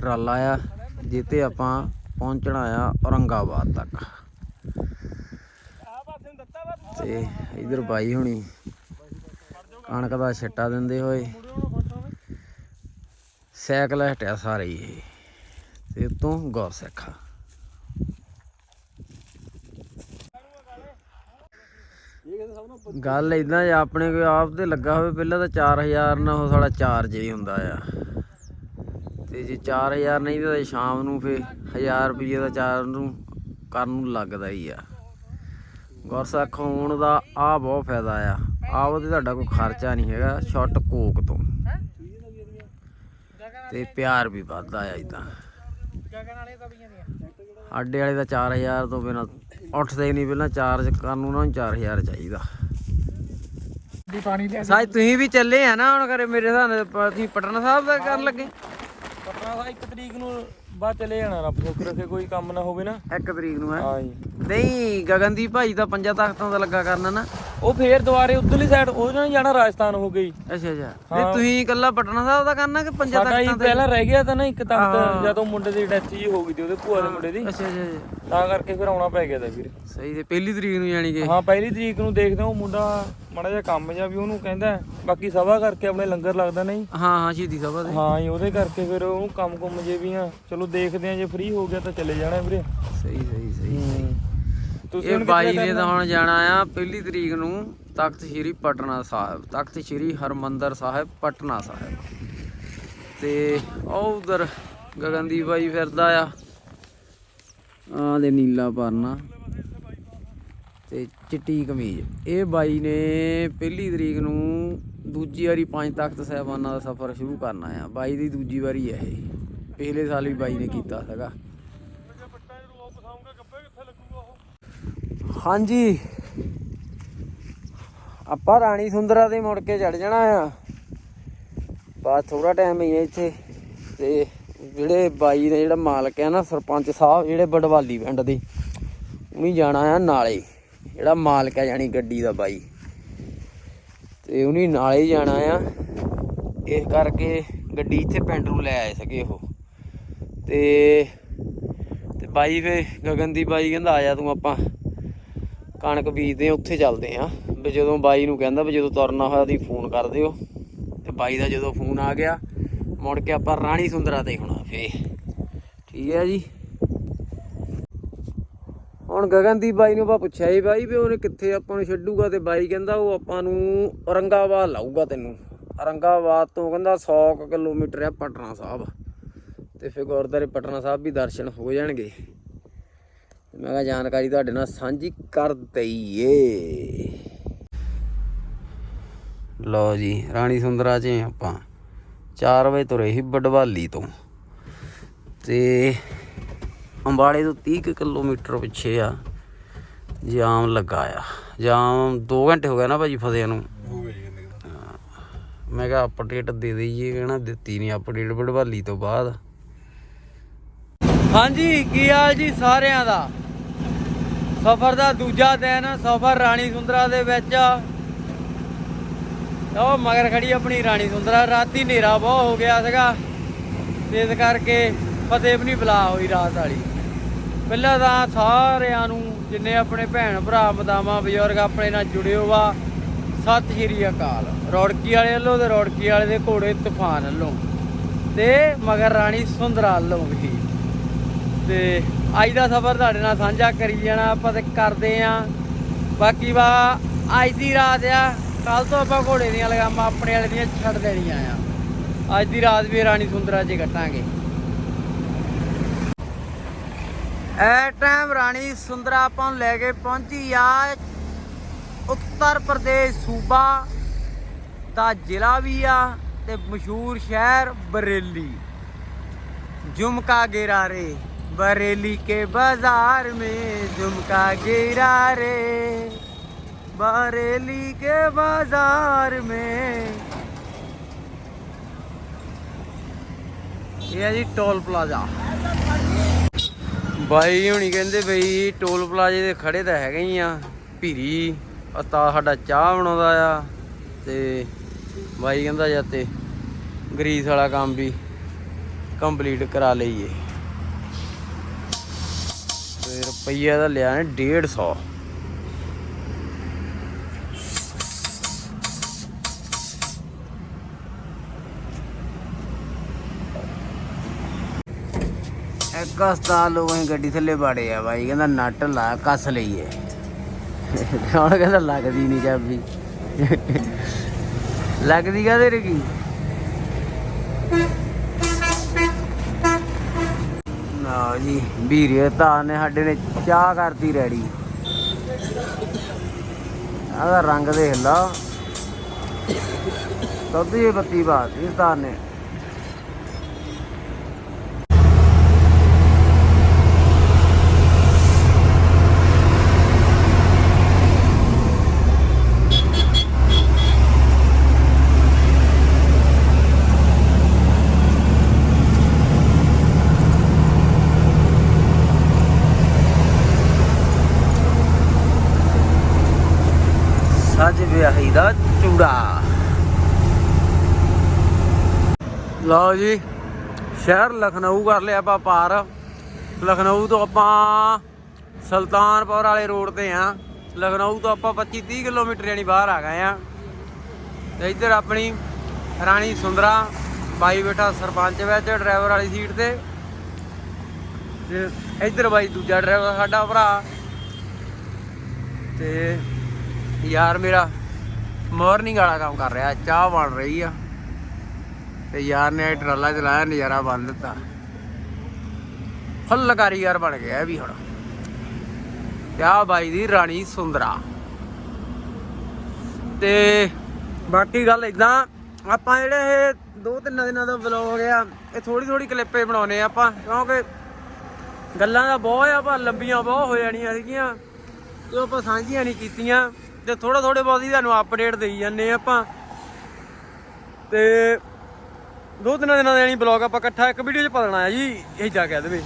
ਟਰਾਲਾ ਆ ਜਿੱਤੇ ਆਪਾਂ ਪਹੁੰਚਣਾ ਆ ਔਰੰਗਾਬਾਦ ਤੱਕ। ਤੇ ਇਧਰ ਬਾਈ ਹੁਣੀ ਕਣਕ ਦਾ ਛੱਟਾ ਦਿੰਦੇ ਹੋਏ। ਸਾਈਕਲ ਹਟਿਆ ਸਾਰੇ ਹੀ। ਇਹ ਤੇ ਉਤੋਂ ਗੌਰ ਸਿੱਖਾ। ਗੱਲ ਇਦਾਂ ਜੇ ਆਪਣੇ ਕੋਈ ਆਪ ਤੇ ਲੱਗਾ ਹੋਵੇ ਪਹਿਲਾਂ ਤਾਂ 4000 ਨਾਲ ਉਹ ਸਾਡਾ ਚਾਰਜ ਹੀ ਹੁੰਦਾ ਆ। ਤੇ ਜੇ 4000 ਨਹੀਂ ਤਾਂ ਸ਼ਾਮ ਨੂੰ ਫੇ 1000 ਰੁਪਏ ਦਾ ਚਾਰ ਨੂੰ, ਕਰਨ ਨੂੰ ਲੱਗਦਾ ਹੀ ਆ। ਗੁਰਸੱਖ ਹੋਣ ਦਾ ਆ ਬਹੁਤ ਫਾਇਦਾ ਆ। ਆਪ ਤੇ ਤੁਹਾਡਾ ਕੋਈ ਖਰਚਾ ਨਹੀਂ ਹੈਗਾ ਸ਼ਾਰਟ ਕੋਕ ਤੋਂ। ਤੇ ਪਿਆਰ ਵੀ ਵੱਧਦਾ ਆ ਇਦਾਂ। ਆਡੇ ਵਾਲੇ ਦਾ 4000 ਤੋਂ ਬਿਨਾ ਉੱਠਦੇ ਨਹੀਂ, ਪਹਿਲਾਂ ਚਾਰਜ ਕਰਨ ਨੂੰ ਉਹਨਾਂ ਨੂੰ 4000 ਚਾਹੀਦਾ। ਦੀ ਪਾਣੀ ਲਿਆ ਸਾਜ ਤੁਸੀਂ ਵੀ ਚੱਲੇ ਆ ਨਾ ਹੁਣ ਕਰੇ ਮੇਰੇ ਹਿਸਾਬ ਨਾਲ ਤੁਸੀਂ ਪਟਨਾ ਸਾਹਿਬ ਦਾ ਕਰਨ ਲੱਗੇ। ਪਟਨਾ ਦਾ 1 ਤਰੀਕ ਨੂੰ ਬਾਅਦ ਚਲੇ ਜਾਣਾ ਰੱਬ ਤੋਂ ਕਰੇ ਕੋਈ ਕੰਮ ਨਾ ਹੋਵੇ ਨਾ। ਇੱਕ ਤਰੀਕ ਨੂੰ ਹੈ। ਹਾਂ ਜੀ। ਨਹੀਂ ਗਗਨਦੀਪ ਭਾਈ ਦਾ ਪੰਜਾ ਤਖਤਾਂ ਦਾ ਲੱਗਾ ਕਰਨਾ ਨਾ। ਉਹ ਫੇਰ ਦੁਬਾਰੇ ਉਧਰਲੀ ਸਾਈਡ ਉਹ ਨਾਲ ਜਾਣਾ ਰਾਜਸਥਾਨ ਹੋ ਗਈ। ਅੱਛਾ ਅੱਛਾ। ਨਹੀਂ ਤੁਸੀਂ ਇਕੱਲਾ ਪਟਨਾ ਸਾਹਿਬ ਦਾ ਕਰਨਾ ਕਿ ਪੰਜਾ ਸਾਡਾ ਹੀ ਪਹਿਲਾਂ ਰਹਿ ਗਿਆ ਤਾਂ ਨਾ ਇੱਕ। ਤਖਤ ਜਦੋਂ ਮੁੰਡੇ ਦੀ ਡੈਥ ਜੀ ਹੋ ਗਈ ਤੇ ਉਹਦੇ ਭੂਆ ਦੇ ਮੁੰਡੇ ਦੀ। ਅੱਛਾ ਅੱਛਾ ਤਾਂ ਕਰਕੇ ਫਿਰ ਆਉਣਾ ਪੈ ਗਿਆ ਤਾਂ ਵੀਰ। ਸਹੀ ਤੇ ਪਹਿਲੀ ਤਰੀਕ ਨੂੰ ਜਾਣੀ ਕਿ? ਹਾਂ ਪਹਿਲੀ ਤਰੀਕ ਨੂੰ ਦੇਖਦੇ ਹਾਂ ਉਹ ਮੁੰਡਾ ਮਾੜਾ ਜਿਹਾ ਕੰਮ ਜਿਹਾ ਵੀ ਉਹਨੂੰ ਕਹਿੰਦਾ ਬਾਕੀ ਸਭਾ ਕਰਕੇ ਆਪਣੇ ਲੰਗਰ ਲੱਗਦਾ ਨਹੀਂ। ਹਾਂ ਹਾਂ ਸ਼ਹੀਦੀ ਸਭਾ ਦੇ ਹਾਂ ਜੀ ਉਹਦੇ ਕਰਕੇ ਫਿਰ ਉਹਨੂੰ ਕੰਮ ਕੁੰਮ ਜੇ ਵੀ ਆ। ਚਲੋ ਦੇਖਦੇ ਆ ਜੇ ਫ੍ਰੀ ਹੋ ਗਿਆ ਤਾਂ ਚਲੇ ਜਾਣਾ ਵੀਰੇ। ਸਹੀ ਸਹੀ ਸਹੀ ਤੁਸੀਂ ਇਹ ਬਾਈ ਨੇ ਤਾਂ ਹੁਣ ਜਾਣਾ ਆ ਪਹਿਲੀ ਤਰੀਕ ਨੂੰ ਤਖਤ ਸ੍ਰੀ ਪਟਨਾ ਸਾਹਿਬ ਤਖਤ ਸ੍ਰੀ ਹਰਮੰਦਰ ਸਾਹਿਬ ਪਟਨਾ ਸਾਹਿਬ। ਤੇ ਉਹ ਉਧਰ ਗਗਨਦੀਪ ਬਾਈ ਫਿਰਦਾ ਆ। ਆ ਦੇ ਨੀਲਾ ਪਰਨਾ ਤੇ ਚਿੱਟੀ ਕਮੀਜ਼। ਇਹ ਬਾਈ ਨੇ ਪਹਿਲੀ ਤਰੀਕ ਨੂੰ ਦੂਜੀ ਵਾਰੀ ਪੰਜ ਤਖਤ ਸਾਹਿਬਾਨਾਂ ਦਾ ਸਫ਼ਰ ਸ਼ੁਰੂ ਕਰਨਾ ਆ। ਬਾਈ ਦੀ ਦੂਜੀ ਵਾਰੀ ਹੈ ਇਹ। ਪਿਛਲੇ ਸਾਲ ਵੀ ਬਾਈ ਨੇ ਕੀਤਾ ਸੀਗਾ। ਹਾਂਜੀ। ਆਪਾਂ ਰਾਣੀ ਸੁੰਦਰਾ ਦੇ ਮੁੜ ਕੇ ਚੜ ਜਾਣਾ ਆ। ਬਾਅਦ ਥੋੜਾ ਟਾਈਮ ਹੀ ਹੈ ਇੱਥੇ। ਤੇ ਜਿਹੜੇ ਬਾਈ ਨੇ ਜਿਹੜਾ ਮਾਲਕ ਆ ਨਾ, ਸਰਪੰਚ ਸਾਹਿਬ, ਜਿਹੜੇ ਬਡਵਾਲੀ ਪਿੰਡ ਦੇ ਉਹਨੇ ਜਾਣਾ ਆ ਨਾਲੇ। ਜਿਹੜਾ ਮਾਲਕ ਹੈ ਜਾਨੀ ਗੱਡੀ ਦਾ ਬਾਈ। ਤੇ ਉਹਨੇ ਨਾਲੇ ਜਾਣਾ ਆ। ਇਸ ਕਰਕੇ ਗੱਡੀ ਇੱਥੇ ਪਿੰਡ ਨੂੰ ਲੈ ਆਏ ਸਕੇ ਉਹ। ਤੇ ਤੇ ਬਾਈ ਫੇ ਗਗਨ ਦੀ ਬਾਈ ਕਹਿੰਦਾ, ਆ ਜਾ ਤੂੰ ਆਪਾਂ। ਕਣਕ ਬੀਜਦੇ ਆ ਉੱਥੇ ਚੱਲਦੇ ਆ ਵੀ ਜਦੋਂ ਬਾਈ ਨੂੰ ਕਹਿੰਦਾ ਵੀ ਜਦੋਂ ਤੁਰਨਾ ਹੋਇਆ ਦੀ ਫੋਨ ਕਰ ਦਿਓ। ਤੇ ਬਾਈ ਦਾ ਜਦੋਂ ਫੋਨ ਆ ਗਿਆ, ਮੁੜ ਕੇ ਆਪਾਂ ਰਾਣੀ ਸੁੰਦਰਾ ਤੇ ਹੋਣਾ ਫੇ ਠੀਕ ਹੈ ਜੀ। ਹੁਣ ਗਗਨਦੀਪ ਬਾਈ ਨੂੰ ਆਪਾਂ ਪੁੱਛਿਆ ਜੀ ਬਾਈ ਵੀ ਉਹਨੇ ਕਿੱਥੇ ਆਪਾਂ ਨੂੰ ਛੱਡੂਗਾ ਤੇ ਬਾਈ ਕਹਿੰਦਾ ਉਹ ਆਪਾਂ ਨੂੰ ਔਰੰਗਾਬਾਦ ਲਾਊਗਾ ਤੈਨੂੰ। ਔਰੰਗਾਬਾਦ ਤੋਂ ਕਹਿੰਦਾ 100 ਕੁ ਕਿਲੋਮੀਟਰ ਆ ਪਟਨਾ ਸਾਹਿਬ। ਤੇ ਫਿਰ ਗੁਰਦੁਆਰੇ ਪਟਨਾ ਸਾਹਿਬ ਵੀ ਦਰਸ਼ਨ ਹੋ ਜਾਣਗੇ। ਮੈਂ ਕਿਹਾ ਜਾਣਕਾਰੀ ਤੁਹਾਡੇ ਨਾਲ ਸਾਂਝੀ ਕਰ ਦਈਏ। ਲਓ ਜੀ ਰਾਣੀ ਸੁੰਦਰਾ ਚ ਆਪਾਂ। 4 ਵਜੇ ਤੁਰੇ ਸੀ ਬਡਵਾਲੀ ਤੋਂ। ਤੇ ਅੰਬਾਲੇ ਤੋਂ 30 ਕੁ ਕਿਲੋਮੀਟਰ ਪਿੱਛੇ ਆ ਜਾਮ ਲੱਗਾ ਆ। ਜਾਮ 2 ਘੰਟੇ ਹੋ ਗਏ ਨਾ ਭਾਜੀ ਫਸਿਆ ਨੂੰ। ਮੈਂ ਕਿਹਾ ਅਪਡੇਟ ਦੇ ਦਈਏ ਕਹਿਣਾ ਦਿੱਤੀ ਨਹੀਂ ਅਪਡੇਟ ਬਡਵਾਲੀ ਤੋਂ ਬਾਅਦ। ਹਾਂਜੀ ਕੀ ਹਾਲ ਜੀ ਸਾਰਿਆਂ ਦਾ? ਸਫ਼ਰ ਦਾ ਦੂਜਾ ਦਿਨ ਸਫ਼ਰ ਰਾਣੀ ਸੁੰਦਰਾ ਦੇ ਵਿੱਚ। ਉਹ ਮਗਰ ਖੜੀ ਆਪਣੀ ਰਾਣੀ ਸੁੰਦਰਾ, ਰਾਤੀ ਹਨੇਰਾ ਬਹੁਤ ਹੋ ਗਿਆ ਸੀਗਾ। ਇਸ ਕਰਕੇ ਫਤਿਹ ਵੀ ਨਹੀਂ ਬੁਲਾ ਹੋਈ ਰਾਤ ਵਾਲੀ। ਪਹਿਲਾਂ ਤਾਂ ਸਾਰਿਆਂ ਨੂੰ, ਜਿੰਨੇ ਆਪਣੇ ਭੈਣ ਭਰਾ ਮਦਾਮਾ ਬਜ਼ੁਰਗ ਆਪਣੇ ਨਾਲ ਜੁੜਿਓ ਵਾ ਸਤਿ ਸ਼੍ਰੀ ਅਕਾਲ। ਰੌੜਕੀ ਵਾਲੇ ਵੱਲੋਂ ਤੇ ਰੌੜਕੀ ਵਾਲੇ ਦੇ ਘੋੜੇ ਤੂਫਾਨ ਵੱਲੋਂ ਤੇ ਮਗਰ ਰਾਣੀ ਸੁੰਦਰਾ ਵੱਲੋਂ ਵੀ। ਤੇ ਅੱਜ ਦਾ ਸਫ਼ਰ ਤੁਹਾਡੇ ਨਾਲ ਸਾਂਝਾ ਕਰੀ ਜਾਣਾ, ਆਪਾਂ ਤੇ ਕਰਦੇ ਆ। ਬਾਕੀ ਵਾ, ਅੱਜ ਦੀ ਰਾਤ ਆ ਕੱਲ ਤੋਂ ਆਪਾਂ ਘੋੜੇ ਦੀਆਂ ਲਗਾਮਾਂ ਆਪਣੇ ਵਾਲੇ ਦੀਆਂ ਛੱਡ ਦੇਣੀਆਂ ਆ। ਅੱਜ ਦੀ ਰਾਤ ਵੀ ਰਾਣੀ ਸੁੰਦਰਾ ਜੀ ਕੱਟਾਂਗੇ। ਐ ਟਾਈਮ ਰਾਣੀ ਸੁੰਦਰਾ ਆਪਾਂ ਨੂੰ ਲੈ ਕੇ ਪਹੁੰਚੀ ਆ ਉੱਤਰ ਪ੍ਰਦੇਸ਼, ਸੂਬਾ ਦਾ ਜ਼ਿਲ੍ਹਾ ਵੀ ਆ ਤੇ ਮਸ਼ਹੂਰ ਸ਼ਹਿਰ ਬਰੇਲੀ। ਜੁਮਕਾ ਗੇਰਾਰੇ। बरेली के बाजार में झुमका गिरा रे बरेली के बाजार में ਇਹ ਹੈ ਜੀ ਟੋਲ ਪਲਾਜ਼ਾ ਬਾਈ ਹੁਣੀ ਕਹਿੰਦੇ ਬਈ ਟੋਲ ਪਲਾਜ਼ੇ ਦੇ ਖੜੇ ਤਾਂ ਹੈਗੇ ਹੀ ਆ ਭੀਰੀ ਉਸਤਾਦ ਸਾਡਾ ਚਾਹ ਬਣਾਉਂਦਾ ਆ ਤੇ ਬਾਈ ਕਹਿੰਦਾ ਜਾਂ ਤੇ ਗਰੀਸ ਵਾਲਾ ਕੰਮ ਵੀ ਕੰਪਲੀਟ ਕਰਾ ਲਈਏ ਤੇ ਰੁਪਈਆ ਦਾ ਲਿਆ ਨੇ 150 ਇੱਕ ਹਸਪਤਾਲ ਲੋਕਾਂ ਦੀ ਗੱਡੀ ਥੱਲੇ ਬਾੜੇ ਆ ਬਾਈ, ਕਹਿੰਦਾ ਨਟ ਲਾ, ਕੱਸ ਲਈਏ। ਹੁਣ ਕਹਿੰਦਾ ਲੱਗਦੀ ਨਹੀਂ ਚਾਬੀ? ਲੱਗਦੀ ਕਾਹਦੇ ਰਗੀ ਨਾ ਜੀ, ਵੀਰੇ ਤਾਂ ਨੇ ਸਾਡੇ ਨੇ ਚਾਹ ਕਰਤੀ ਰੈਡੀ। ਆਦਾ ਰੰਗ ਦੇਖ ਲਾ। ਦੁੱਧ ਦੀ ਬੱਤੀ ਬਾਤ ਇਸ ਤਾਂ ਨੇ ਸੱਜ ਵਿਆਹੀ ਦਾ ਚੂੜਾ ਲਓ ਜੀ, ਸ਼ਹਿਰ ਲਖਨਊ ਕਰ ਲਿਆ ਆਪਾਂ ਪਾਰ। ਲਖਨਊ ਤੋਂ ਆਪਾਂ ਸੁਲਤਾਨਪੁਰ ਵਾਲੇ ਰੋਡ ਤੇ ਆ। ਲਖਨਊ ਤੋਂ ਆਪਾਂ 25 30 ਕਿਲੋਮੀਟਰ ਯਾਨੀ ਬਾਹਰ ਆ ਗਏ ਆ। ਤੇ ਇੱਧਰ ਆਪਣੀ ਰਾਣੀ ਸੁੰਦਰਾ, ਬਾਈ ਬੈਠਾ ਸਰਪੰਚ ਵਿੱਚ, ਡਰਾਈਵਰ ਵਾਲੀ ਸੀਟ ਤੇ। ਤੇ ਇੱਧਰ ਬਾਈ ਦੂਜਾ ਡਰਾਈਵਰ ਸਾਡਾ ਭਰਾ। ਤੇ ਯਾਰ ਮੇਰਾ ਮਾਰਨਿੰਗ ਵਾਲਾ ਕੰਮ ਕਰ ਰਿਹਾ, ਚਾਹ ਬਣ ਰਹੀ ਆ। ਤੇ ਯਾਰ ਨੇ ਟਰਾਲਾ ਚਲਾਇਆ, ਨਜ਼ਾਰਾ ਬੰਨ ਦਿੱਤਾ। ਫੁੱਲ ਕਾਰੀਗਰ ਬਣ ਗਿਆ ਵੀ ਹੁਣ। ਤੇ ਆਹ ਬਾਈ ਦੀ ਰਾਣੀ ਸੁੰਦਰਾ। ਤੇ ਬਾਕੀ ਗੱਲ ਇਦਾਂ ਆਪਾਂ ਜਿਹੜੇ ਇਹ ਦੋ ਤਿੰਨ ਦਿਨਾਂ ਦਾ ਵਲੌਗ ਆ ਇਹ ਥੋੜੀ ਥੋੜੀ ਕਲਿੱਪੇ ਬਣਾਉਨੇ ਆ ਆਪਾਂ, ਕਿਉਂਕਿ ਗੱਲਾਂ ਦਾ ਬਹੁਤ ਆ ਪਰ ਲੰਬੀਆਂ ਬਹੁਤ ਹੋ ਜਾਣੀਆਂ ਸੀਗੀਆਂ, ਤੇ ਆਪਾਂ ਸਾਂਝੀਆਂ ਨਹੀਂ ਕੀਤੀਆਂ, ਤੇ ਥੋੜਾ ਥੋੜੇ ਬਹੁਤ ਹੀ ਤੁਹਾਨੂੰ ਅਪਡੇਟ ਦੇਈ ਜਾਂਦੇ ਆਪਾਂ। ਤੇ ਦੋ ਤਿੰਨ ਦਿਨਾਂ ਦਾ ਨਹੀਂ ਬਲੌਗ ਆਪਾਂ ਇਕੱਠਾ ਇੱਕ ਵੀਡੀਓ 'ਚ ਪਾ ਦੇਣਾ ਆ ਜੀ, ਇਹ ਜਾ ਕਹਿ ਦੇਵੇ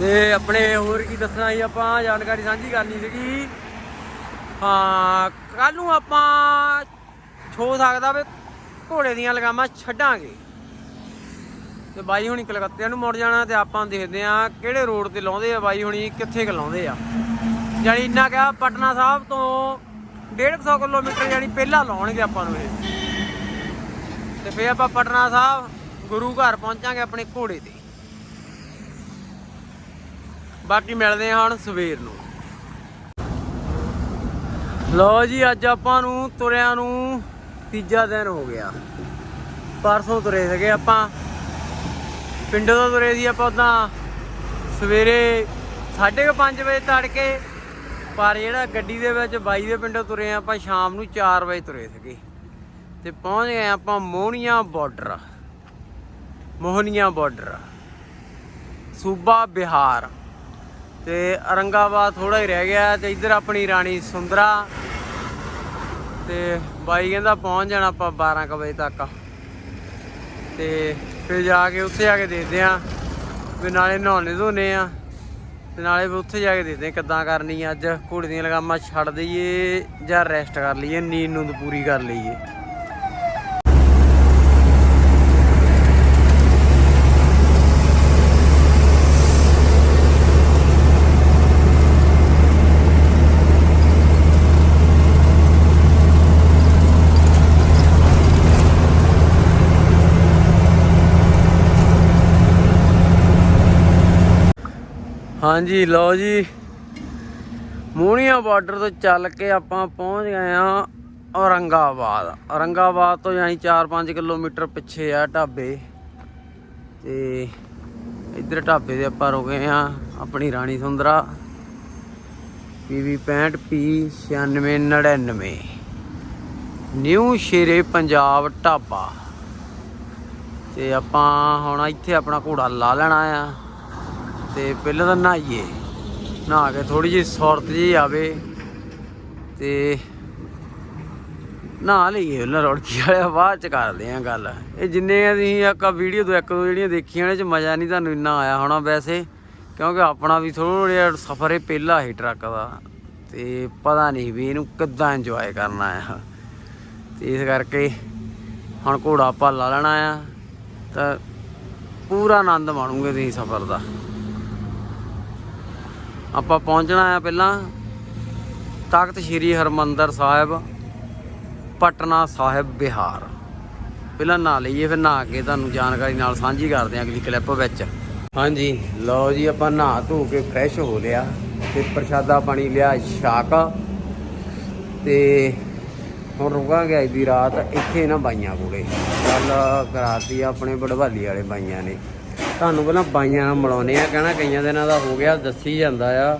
ਤੇ ਆਪਣੇ ਹੋਰ ਕੀ ਦੱਸਣਾ ਸੀ ਆਪਾਂ ਜਾਣਕਾਰੀ ਸਾਂਝੀ ਕਰਨੀ ਸੀਗੀ। ਹਾਂ ਕੱਲ ਨੂੰ ਆਪਾਂ ਹੋ ਸਕਦਾ ਵੀ, ਘੋੜੇ ਦੀਆਂ ਲਗਾਮਾਂ ਛੱਡਾਂਗੇ। ਤੇ ਬਾਈ ਹੁਣੀ ਕਲਕੱਤੇ ਨੂੰ ਮੁੜ ਜਾਣਾ ਤੇ ਆਪਾਂ ਦੇਖਦੇ ਆ ਕਿਹੜੇ ਰੋਡ ਤੇ ਲਾਉਂਦੇ ਆ, ਬਾਈ ਹੁਣੀ ਕਿੱਥੇ ਕੁ ਲਾਉਂਦੇ ਆ। ਜਾਨੀ ਇੰਨਾ ਕਿਹਾ, ਪਟਨਾ ਸਾਹਿਬ ਤੋਂ 150 ਕਿਲੋਮੀਟਰ ਜਾਨੀ ਪਹਿਲਾਂ ਲਾਉਣਗੇ ਆਪਾਂ ਨੂੰ ਇਹ। ਤੇ ਫੇਰ ਆਪਾਂ ਪਟਨਾ ਸਾਹਿਬ ਗੁਰੂ ਘਰ ਪਹੁੰਚਾਂਗੇ ਆਪਣੇ ਘੋੜੇ ਤੇ। ਬਾਕੀ ਮਿਲਦੇ ਹਾਂ ਹੁਣ ਸਵੇਰ ਨੂੰ। ਲੋ ਜੀ, ਅੱਜ ਆਪਾਂ ਨੂੰ ਤੁਰਿਆਂ ਨੂੰ ਤੀਜਾ ਦਿਨ ਹੋ ਗਿਆ। ਪਰਸੋਂ ਤੁਰੇ ਸੀਗੇ ਆਪਾਂ। ਪਿੰਡੋਂ ਤੋਂ ਤੁਰੇ ਸੀ ਆਪਾਂ ਉਦਾਂ ਸਵੇਰੇ 5:30 ਵਜੇ ਤੜਕੇ। ਪਰ ਜਿਹੜਾ ਗੱਡੀ ਦੇ ਵਿੱਚ ਬਾਈ ਦੇ ਪਿੰਡੋਂ ਤੁਰੇ ਆਪਾਂ ਸ਼ਾਮ ਨੂੰ 4 ਵਜੇ ਤੁਰੇ ਸੀਗੇ। ਤੇ ਪਹੁੰਚ ਗਏ ਆਪਾਂ ਮੋਹਨੀਆਂ ਬਾਰਡਰ ਮੋਹਨੀਆਂ ਬਾਰਡਰ ਸੂਬਾ ਬਿਹਾਰ। ਤੇ ਔਰੰਗਾਬਾਦ ਥੋੜਾ ਹੀ ਰਹਿ ਗਿਆ ਤੇ ਇੱਧਰ ਆਪਣੀ ਰਾਣੀ ਸੁੰਦਰਾ। ਤੇ ਬਾਈ ਕਹਿੰਦਾ ਪਹੁੰਚ ਜਾਣਾ ਆਪਾਂ 12 ਕੁ ਵਜੇ ਤੱਕ। ਤੇ ਫਿਰ ਜਾ ਕੇ ਉੱਥੇ ਜਾ ਕੇ ਦੇਖਦੇ ਆ ਵੀ ਨਾਲੇ ਨਹਾਉਣੇ ਧੋਨੇ ਆ। ਤੇ ਨਾਲੇ ਵੀ ਉੱਥੇ ਜਾ ਕੇ ਦੇਖਦੇ ਆ ਕਿੱਦਾਂ ਕਰਨੀ ਅੱਜ ਘੋੜੇ ਦੀਆਂ ਲਗਾਮਾਂ ਛੱਡ ਦਈਏ ਜਾਂ ਰੈਸਟ ਕਰ ਲਈਏ, ਨੀਂਦ ਨੂੰ ਪੂਰੀ ਕਰ ਲਈਏ। ਹਾਂਜੀ, ਲਓ ਜੀ। ਮੋਹਣੀਆਂ ਬਾਰਡਰ ਤੋਂ ਚੱਲ ਕੇ ਆਪਾਂ ਪਹੁੰਚ ਗਏ ਆ ਔਰੰਗਾਬਾਦ। ਔਰੰਗਾਬਾਦ ਤੋਂ ਯਾਨੀ 4-5 ਕਿਲੋਮੀਟਰ ਪਿੱਛੇ ਆ ਢਾਬੇ। ਤੇ ਇੱਧਰ ਢਾਬੇ ਦੇ ਆਪਾਂ ਰੁਕੇ ਆ ਆਪਣੀ ਰਾਣੀ ਸੁੰਦਰਾ। PV 65 P 9699 new Shere Punjab dhaba. ਤੇ ਆਪਾਂ ਹੁਣ ਇੱਥੇ ਆਪਣਾ ਘੋੜਾ ਲਾ ਲੈਣਾ ਆ। ਤੇ ਪਹਿਲਾਂ ਤਾਂ ਨਹਾਈਏ। ਨਹਾ ਕੇ ਥੋੜੀ ਜਿਹੀ ਸੁਰਤ ਜੀ ਆਵੇ ਤੇ ਨਹਾ ਲਈਏ ਉਹਨਾਂ ਰੋੜਕੀ ਵਾਲਿਆ, ਬਾਅਦ ਚ ਕਰਦੇ ਆ ਗੱਲ। ਇਹ ਜਿੰਨੇ ਆ ਤੁਸੀਂ ਇੱਕ ਵੀਡੀਓ ਤੋਂ ਇੱਕ ਦੋ ਜਿਹੜੀਆਂ ਦੇਖੀਆਂ ਨੇ ਚ ਮਜ਼ਾ ਨਹੀਂ ਤੁਹਾਨੂੰ ਇੰਨਾ ਆਇਆ ਹੋਣਾ ਵੈਸੇ, ਕਿਉਂਕਿ ਆਪਣਾ ਵੀ ਥੋੜਾ ਜਿਹਾ ਸਫ਼ਰ ਇਹ ਪਹਿਲਾ ਹੀ ਟਰੱਕ ਦਾ। ਤੇ ਪਤਾ ਨਹੀਂ ਵੀ ਇਹਨੂੰ ਕਿੱਦਾਂ ਇੰਜੋਏ ਕਰਨਾ ਆ। ਤੇ ਇਸ ਕਰਕੇ ਹੁਣ ਘੋੜਾ ਆਪਾਂ ਲਾ ਲੈਣਾ ਆ, ਤਾਂ ਪੂਰਾ ਆਨੰਦ ਮਾਣੂਗੇ ਤੁਸੀਂ ਸਫ਼ਰ ਦਾ। ਆਪਾਂ ਪਹੁੰਚਣਾ ਆ ਪਹਿਲਾਂ ਤਖਤ ਸ੍ਰੀ ਹਰਮੰਦਰ ਸਾਹਿਬ, ਪਟਨਾ ਸਾਹਿਬ, ਬਿਹਾਰ। ਪਹਿਲਾਂ ਨਹਾ ਲਈਏ, ਫਿਰ ਨਹਾ ਕੇ ਤੁਹਾਨੂੰ ਜਾਣਕਾਰੀ ਨਾਲ ਸਾਂਝੀ ਕਰਦੇ ਹਾਂ ਅਗਲੀ ਕਲਿੱਪ ਵਿੱਚ। ਹਾਂਜੀ, ਲਓ ਜੀ, ਆਪਾਂ ਨਹਾ ਧੋ ਕੇ ਫਰੈਸ਼ ਹੋ ਲਿਆ ਤੇ ਪ੍ਰਸ਼ਾਦਾ ਪਾਣੀ ਲਿਆ ਛਾਕ। ਤੇ ਹੁਣ ਰੁਕਾਂਗੇ ਅੱਜ ਦੀ ਰਾਤ, ਇੱਥੇ ਨਾ ਬਾਈਆਂ ਕੋਲੇ। ਗੱਲ ਕਰਾਤੀ ਆਪਣੇ ਬੜਵਾਲੀ ਵਾਲੇ ਬਾਈਆਂ ਨੇ। ਤੁਹਾਨੂੰ ਪਹਿਲਾਂ ਬਾਈਆਂ ਨਾਲ ਮਿਲਾਉਨੇ ਆ, ਕਹਿਣਾ ਕਈਆਂ ਦਿਨਾਂ ਦਾ ਹੋ ਗਿਆ, ਦੱਸੀ ਜਾਂਦਾ ਆ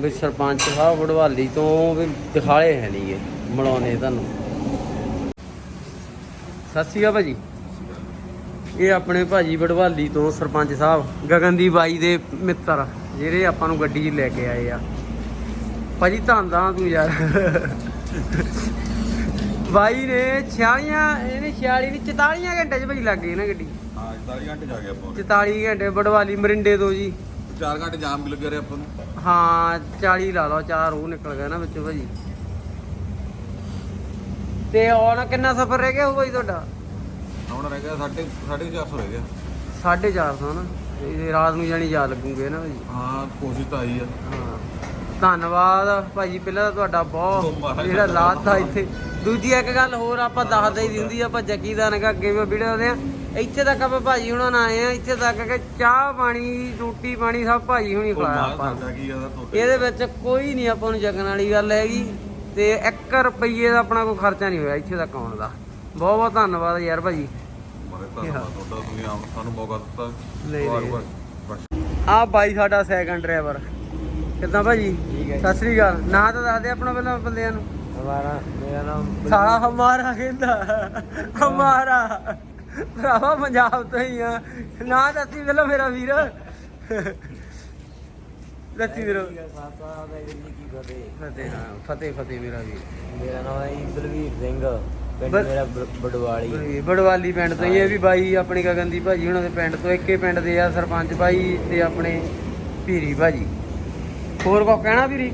ਵੀ ਸਰਪੰਚ ਸਾਹਿਬ ਵਡਵਾਲੀ ਤੋਂ ਵੀ ਦਿਖਾਲੇ ਹੈ ਨਹੀਂਗੇ ਮਿਲਾਉਨੇ ਤੁਹਾਨੂੰ। ਸਤਿ ਸ਼੍ਰੀ ਅਕਾਲ ਭਾਜੀ। ਇਹ ਆਪਣੇ ਭਾਜੀ ਵਡਵਾਲੀ ਤੋਂ ਸਰਪੰਚ ਸਾਹਿਬ, ਗਗਨਦੀਪ ਬਾਈ ਦੇ ਮਿੱਤਰ, ਜਿਹੜੇ ਆਪਾਂ ਨੂੰ ਗੱਡੀ 'ਚ ਲੈ ਕੇ ਆਏ ਆ। ਭਾਜੀ ਧੰਦਾ ਤੂੰ ਯਾਰ। ਬਾਈ ਨੇ 46 ਇਹਨੇ 46 ਨਹੀਂ 44 ਘੰਟੇ 'ਚ ਭਾਜੀ ਲੱਗ ਗਈ ਨਾ ਗੱਡੀ। ਹਾਂ 40 ਘੰਟੇ ਜਾ ਗਏ ਆਪਾਂ 44 ਘੰਟੇ ਬੜਵਾਲੀ ਮਰਿੰਡੇ ਤੋਂ ਜੀ। 4 ਘੰਟੇ ਜਾਮ ਵੀ ਲੱਗੇ ਰਹੇ ਆਪਾਂ ਨੂੰ। ਹਾਂ 40 ਲਾ ਲਓ ਚਾਰ ਉਹ ਨਿਕਲ ਗਿਆ ਨਾ ਵਿੱਚੋਂ ਭਾਜੀ। ਤੇ ਹੁਣ ਕਿੰਨਾ ਸਫ਼ਰ ਰਹਿ ਗਿਆ ਉਹ ਭਾਈ ਤੁਹਾਡਾ? ਹੁਣ ਰਹਿ ਗਿਆ 4 450 ਰਹਿ ਗਿਆ। 450 ਨਾ? ਇਹ ਰਾਤ ਨੂੰ ਜਾਣੀ ਜਾ ਲੱਗੂਗੇ ਨਾ ਭਾਜੀ? ਹਾਂ ਕੋਸ਼ਿਸ਼ ਤਾਂ ਆਈ ਆ। ਹਾਂ। ਧੰਨਵਾਦ ਭਾਜੀ ਪਹਿਲਾਂ ਤਾਂ ਤੁਹਾਡਾ ਬਹੁਤ ਜਿਹੜਾ ਲਾਤਾ ਇੱਥੇ। ਦੂਜੀ ਇੱਕ ਗੱਲ ਹੋਰ ਆਪਾਂ ਦੱਸਦੇ ਹੀ ਆ ਆਪਾਂ ਜੱਗੀ ਦਾ ਨਗਾ ਅੱਗੇ ਵੀ ਵੀਡੀਓ ਦੇ ਆ। ਇੱਥੇ ਤੱਕ ਆਪਾਂ ਭਾਜੀ ਹੁਣਾਂ ਨਾਲ ਆਏ ਆ ਇੱਥੇ ਤੱਕ ਕਿ ਚਾਹ ਪਾਣੀ ਰੋਟੀ ਪਾਣੀ ਸਭ ਭਾਜੀ ਹੁਣੀ ਖਵਾਇਆ ਆਪਾਂ ਇਹਦੇ ਵਿੱਚ ਕੋਈ ਨਹੀਂ ਆਪਾਂ ਨੂੰ ਜਗਣ ਵਾਲੀ ਗੱਲ ਹੈਗੀ। ਤੇ 1 ਰੁਪਈਏ ਦਾ ਆਪਣਾ ਕੋਈ ਖਰਚਾ ਨਹੀਂ ਹੋਇਆ ਇੱਥੇ ਤੱਕ ਆਉਣ ਦਾ। ਬਹੁਤ ਬਹੁਤ ਧੰਨਵਾਦ ਯਾਰ ਭਾਜੀ। ਆ ਬਾਈ ਸਾਡਾ ਸੈਕੰਡ ਡਰਾਈਵਰ ਕਿੱਦਾਂ ਭਾਜੀ? ਸਤਿ ਸ੍ਰੀ ਅਕਾਲ। ਨਾਂ ਤਾਂ ਦੱਸ ਦੇ ਆਪਣਾ ਪਹਿਲਾਂ ਬੰਦਿਆਂ ਨੂੰ। ਹਮਾਰਾ ਮੇਰਾ ਨਾਮ ਸਾਲਾ ਹਮਾਰਾ ਕਹਿੰਦਾ। ਹਮਾਰਾ। ਭਰਾਵਾ ਪੰਜਾਬ ਤੋਂ ਹੀ ਆ। ਨਾਂ ਦੱਸੀ ਪਹਿਲਾਂ ਮੇਰਾ ਵੀਰ। ਦੱਸੀ ਵੀਰੋ। ਦਾ ਕੀ ਫਤਿਹ ਫਤਿਹ ਹਾਂ, ਫਤਿਹ ਫਤਿਹ ਮੇਰਾ ਵੀਰ। ਮੇਰਾ ਨਾਮ ਹੈ ਬਲਵੀਰ ਸਿੰਘ। ਪਿੰਡ ਮੇਰਾ ਬੜਵਾਲੀ ਬੜਵਾਲੀ ਪਿੰਡ ਤੋਂ ਹੀ ਇਹ ਵੀ ਬਾਈ ਆਪਣੀ ਗਗਨਦੀਪ ਭਾਜੀ ਉਹਨਾਂ ਦੇ ਪਿੰਡ ਤੋਂ। ਇੱਕੇ ਪਿੰਡ ਦੇ ਆ ਸਰਪੰਚ ਬਾਈ ਤੇ ਆਪਣੇ ਭੀਰੀ ਭਾਜੀ। ਹੋਰ ਕੋ ਕਹਿਣਾ ਵੀਰੀ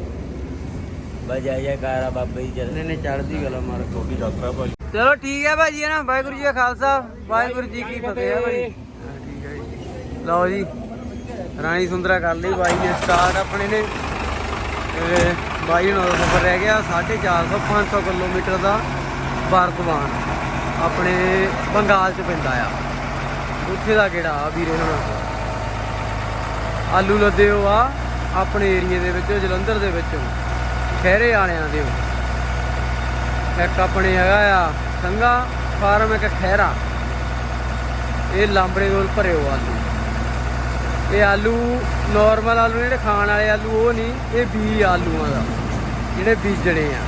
ਬਜਾਇਆ ਕਾਰਾ ਬਾਬਾ ਜੀ ਜਦ ਨੇ ਚੜਦੀ ਗੱਲ ਮਾਰ ਛੋਟੀ ਯਾਤਰਾ ਭਾਈ ਚਲੋ ਠੀਕ ਹੈ ਭਾਜੀ, ਹੈ ਨਾ? ਵਾਹਿਗੁਰੂ ਜੀ ਕਾ ਖਾਲਸਾ, ਵਾਹਿਗੁਰੂ ਜੀ ਕੀ ਫਤਿਹ ਹੈ ਭਾਜੀ। ਠੀਕ ਹੈ ਜੀ ਲਓ ਜੀ, ਰਾਣੀ ਸੁੰਦਰਾ ਕਰ ਲਈ, ਬਾਈ ਨੇ ਸਟਾਰਟ ਆਪਣੇ ਨੇ। ਬਾਈ ਹੁਣ ਦਾ ਸਫ਼ਰ ਰਹਿ ਗਿਆ 450 500 ਕਿਲੋਮੀਟਰ ਦਾ ਬਰਦਵਾਨ ਆਪਣੇ ਬੰਗਾਲ ਚ ਪੈਂਦਾ ਆ। ਉੱਥੇ ਦਾ ਕਿਹੜਾ ਆ ਵੀਰੇ ਹੁਣ? ਆਲੂ ਲੱਦੇ ਹੋ ਆ, ਆਪਣੇ ਏਰੀਏ ਦੇ ਵਿੱਚ, ਜਲੰਧਰ ਦੇ ਵਿੱਚ ਖਹਿਰੇ ਵਾਲਿਆਂ ਦੇ। ਇੱਕ ਆਪਣੇ ਹੈਗਾ ਆ ਸੰਗਾ ਫਾਰਮ ਇੱਕ ਖਹਿਰਾ। ਇਹ ਲਾਂਬੜੇ ਕੋਲ ਭਰੇ ਹੋ ਆਲੂ। ਇਹ ਆਲੂ ਨਾਰਮਲ ਆਲੂ ਜਿਹੜੇ ਖਾਣ ਵਾਲੇ ਆਲੂ, ਉਹ ਨਹੀਂ, ਇਹ ਬੀ ਆਲੂਆਂ ਦਾ, ਜਿਹੜੇ ਬੀਜਣੇ ਆ।